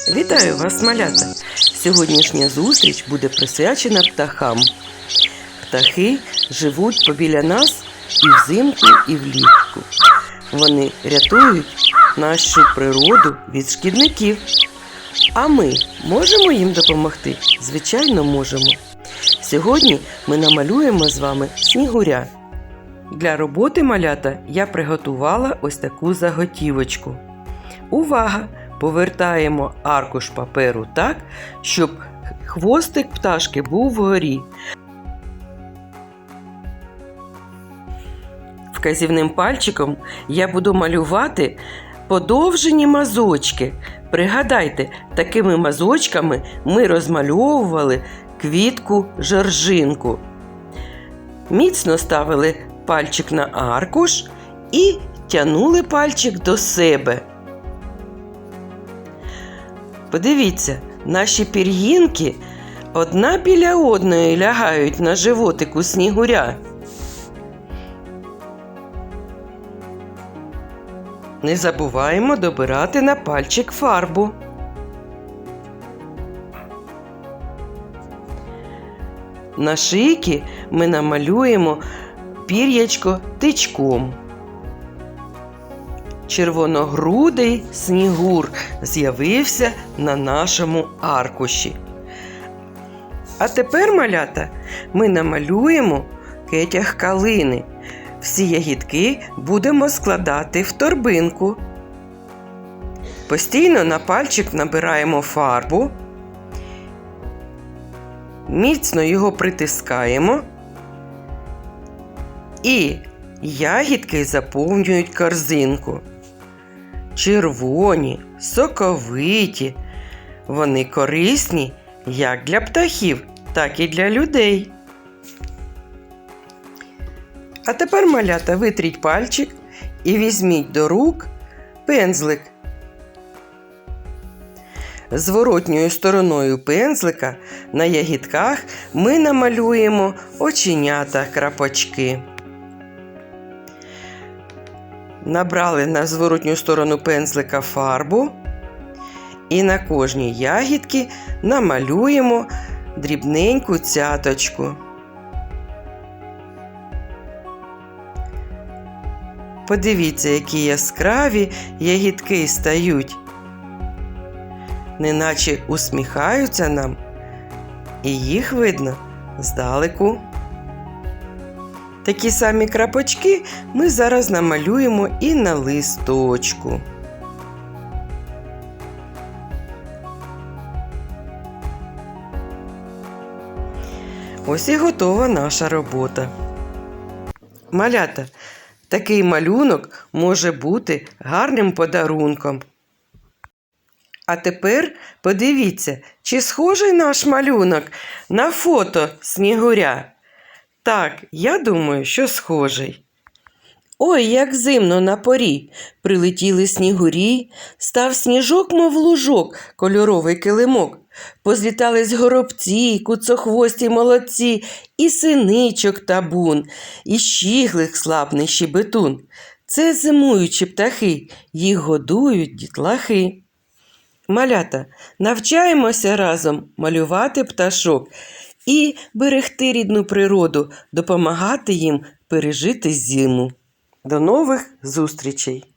Вітаю вас, малята! Сьогоднішня зустріч буде присвячена птахам. Птахи живуть побіля нас і взимку, і влітку. Вони рятують нашу природу від шкідників. А ми можемо їм допомогти? Звичайно, можемо. Сьогодні ми намалюємо з вами снігуря. Для роботи малята я приготувала ось таку заготівочку. Увага! Повертаємо аркуш паперу так, щоб хвостик пташки був вгорі. Вказівним пальчиком я буду малювати подовжені мазочки. Пригадайте, такими мазочками ми розмальовували квітку жоржинку. Міцно ставили пальчик на аркуш і тянули пальчик до себе. Подивіться, наші пір'їнки одна біля одної лягають на животику снігуря. Не забуваємо добирати на пальчик фарбу. На шийки ми намалюємо пір'ячко тичком. Червоногрудий снігур з'явився на нашому аркуші. А тепер, малята, ми намалюємо кетяг калини. Всі ягідки будемо складати в торбинку. Постійно на пальчик набираємо фарбу, міцно його притискаємо і ягідки заповнюють корзинку. Червоні, соковиті. Вони корисні як для птахів, так і для людей. А тепер, малята, витріть пальчик і візьміть до рук пензлик. Зворотньою стороною пензлика на ягідках ми намалюємо оченята крапочки. Набрали на зворотню сторону пензлика фарбу і на кожній ягідці намалюємо дрібненьку цяточку. Подивіться, які яскраві ягідки стають, неначе усміхаються нам, і їх видно здалеку. Такі самі крапочки ми зараз намалюємо і на листочку. Ось і готова наша робота. Малята, такий малюнок може бути гарним подарунком. А тепер подивіться, чи схожий наш малюнок на фото снігуря. Так, я думаю, що схожий. Ой, як зимно на порі. Прилетіли снігурі, став сніжок, мов лужок, кольоровий килимок. Позлітались горобці, куцохвості молодці, і синичок табун, і щіглих слабний щебетун. Це зимуючі птахи, їх годують дітлахи. Малята, навчаємося разом малювати пташок і берегти рідну природу, допомагати їм пережити зиму. До нових зустрічей!